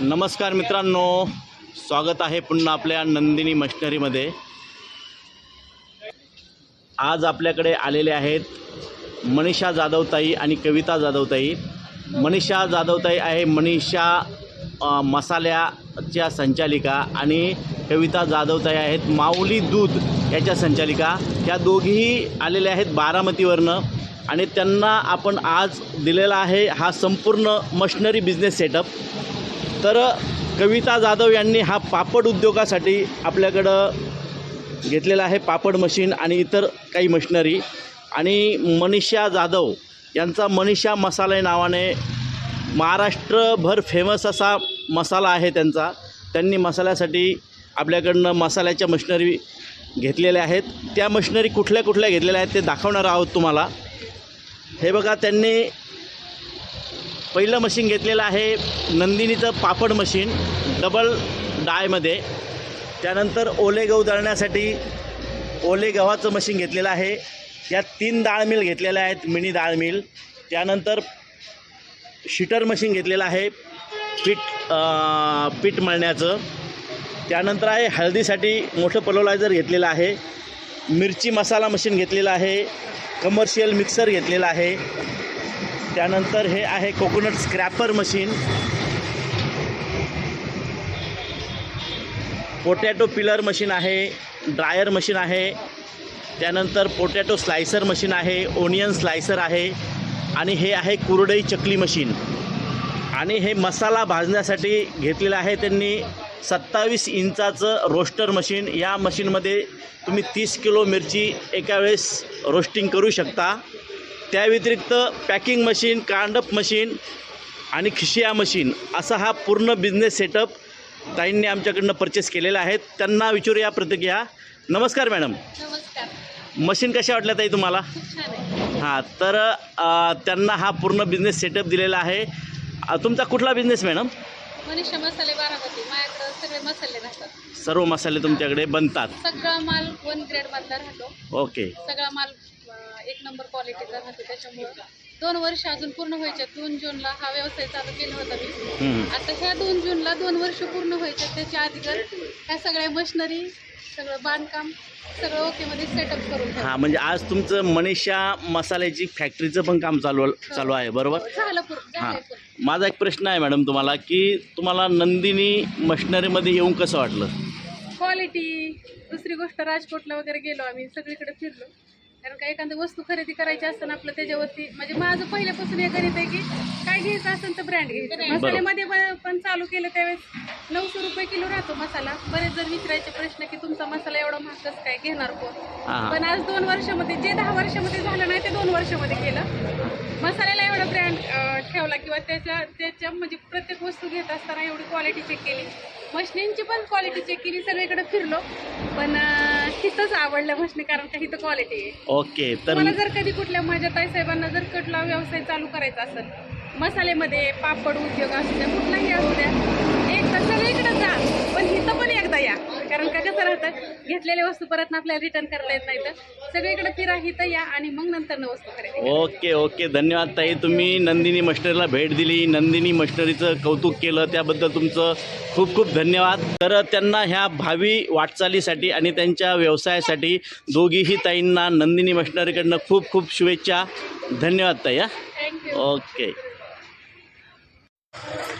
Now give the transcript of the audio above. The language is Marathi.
नमस्कार मित्रांनो स्वागत आहे पुन्हा आपल्या नंदिनी मशिनरीमध्ये. आज आपल्याकडे आलेले आहेत मनीषा जाधवताई आणि कविता जाधवताई. मनीषा जाधवताई आहे मनीषा मसाल्याच्या संचालिका आणि कविता जाधवताई आहेत माऊली दूध याच्या संचालिका. या दोघीही आलेल्या आहेत बारामतीवरनं आणि त्यांना आपण आज दिलेला आहे हा संपूर्ण मशनरी बिझनेस सेटअप तर कविता जाधव यांनी हा पापड उद्योगासाठी आपल्याकडं घेतलेला आहे पापड मशीन आणि इतर काही मशिनरी आणि मनीषा जाधव यांचा मनीषा मसाले नावाने महाराष्ट्रभर फेमस असा मसाला आहे त्यांचा. त्यांनी मसाल्यासाठी आपल्याकडनं मसाल्याच्या मशिनरी घेतलेल्या आहेत. त्या मशिनरी कुठल्या कुठल्या घेतलेल्या आहेत ते दाखवणार आहोत तुम्हाला. हे बघा त्यांनी पहिलं मशीन घेतलेलं आहे नंदिनीचं पापड मशीन डबल डायमध्ये त्यानंतर ओले गहू दळण्यासाठी ओले गव्हाचं मशीन घेतलेलं आहे. या तीन डाळ मिल घेतलेल्या आहेत मिनी डाळ मिल. त्यानंतर शिटर मशीन घेतलेलं आहे पीठ पीठ मळण्याचं. त्यानंतर आहे हळदीसाठी मोठं पलोलायझर घेतलेलं आहे. मिरची मसाला मशीन घेतलेलं आहे. कमर्शियल मिक्सर घेतलेलं आहे. त्यानंतर हे आहे coconut scraper machine potato peeler machine आहे ड्रायर मशीन आहे. त्यानंतर पोटॅटो स्लायसर मशीन आहे ओनियन स्लायसर आहे. आणि हे आहे कुरडई चकली मशीन आणि हे मसाला भाजण्यासाठी घेतलेलं आहे त्यांनी सत्तावीस इंचाचं रोस्टर मशीन या मशीनमध्ये तुम्ही तीस किलो मिरची एका वेळेस रोस्टिंग करू शकता. त्या व्यतिरिक्त पॅकिंग मशीन कांडप मशीन आणि खिशिया मशीन असा हा पूर्ण बिझनेस सेटअप ताईंनी आमच्याकडनं परचेस केलेला आहे. त्यांना विचारूया प्रतिक्रिया. नमस्कार मॅडम नमस्कार. मशीन कशा वाटल्या ताई तुम्हाला? हां तर त्यांना हा पूर्ण बिझनेस सेटअप दिलेला आहे. तुमचा कुठला बिझनेस मॅडम मनीषा मसाले बारामती. माझ्याकडे सगळे मसाले राहतात. सर्व मसाले तुमच्याकडे बनतात. सगळा माल वन ग्रेड मधला राहतो. ओके सगळा माल एक नंबर क्वालिटीचा राहतो त्याच्यामुळं दोन वर्ष अजून पूर्ण व्हायचे दोन जूनला हा व्यवसाय चालू केला होता मी. आता ह्या दोन जूनला दोन वर्ष पूर्ण व्हायचे त्याच्या अगोदर ह्या सगळ्या मशिनरी सगळं बांधकाम सगळं ओके मध्ये सेटअप करून ठेवलं. हां म्हणजे आज तुमचं मनीषा मसाल्याची फॅक्टरीचं पण काम चालू चालू आहे बरोबर? झालं पूर्ण हां. झालंय पूर्ण. माझा एक प्रश्न आहे मॅडम तुम्हाला की तुम्हाला नंदिनी मशिनरीमध्ये येऊन कसं वाटलं? क्वालिटी दुसरी गोष्ट राजकोटला वगैरे गेलो आम्ही सगळीकडे फिरलो. कारण का एखादी वस्तू खरेदी करायची असताना आपलं त्याच्यावरती म्हणजे माझं पहिल्यापासून हे गणित आहे की काय घ्यायचं असेल तर ब्रँड घ्यायचं. मसाल्यामध्ये पण- पण चालू केलं त्यावेळेस नऊशे रुपये किलो राहतो मसाला. बरेच जण विचारायचे प्रश्न की तुमचा मसाला एवढा महाग कसं काय घेणार कोण? हां. हां पण आज दोन वर्षामध्ये जे दहा वर्षामध्ये झालं नाही ते दोन वर्षामध्ये केलं. मसाल्याला एवढा ब्रँड ठेवला किंवा त्याच्या त्याच्या म्हणजे प्रत्येक वस्तू घेत असताना एवढी क्वालिटी चेक केली. मशनींची पण क्वालिटी चेक केली सगळीकडे फिरलो. पण अं, तिथंच आवडलं मशनी कारण का इथं क्वालिटी आहे. ओके तर मला जर कधी कुठल्या माझ्या ताईसाहेबांना जर कुठला व्यवसाय चालू करायचा असेल मसाल्यामध्ये पापड उद्योग असू द्या कुठलाही असू द्या एकदा सगळीकडे जा पण इथं पण एकदा या. कारण का कसं राहतं घेतलेल्या वस्तू परत आपल्याला रिटर्न करता येत नाही तर सगळीकडे फिरा इथं या आणि मग नंतर न वस्तू खरेदी. Okay okay. धन्यवाद ताई. तुम्ही नंदिनी मशिनरीला भेट दिली. नंदिनी मशिनरीचं कौतुक केलं. त्याबद्दल तुमचं खूप खूप धन्यवाद. तर त्यांना ह्या भावी वाटचालीसाठी आणि त्यांच्या व्यवसायासाठी दोघीही ताईंना नंदिनी मशिनरीकडनं खूप खूप शुभेच्छा. धन्यवाद ताई हा. Thank you okay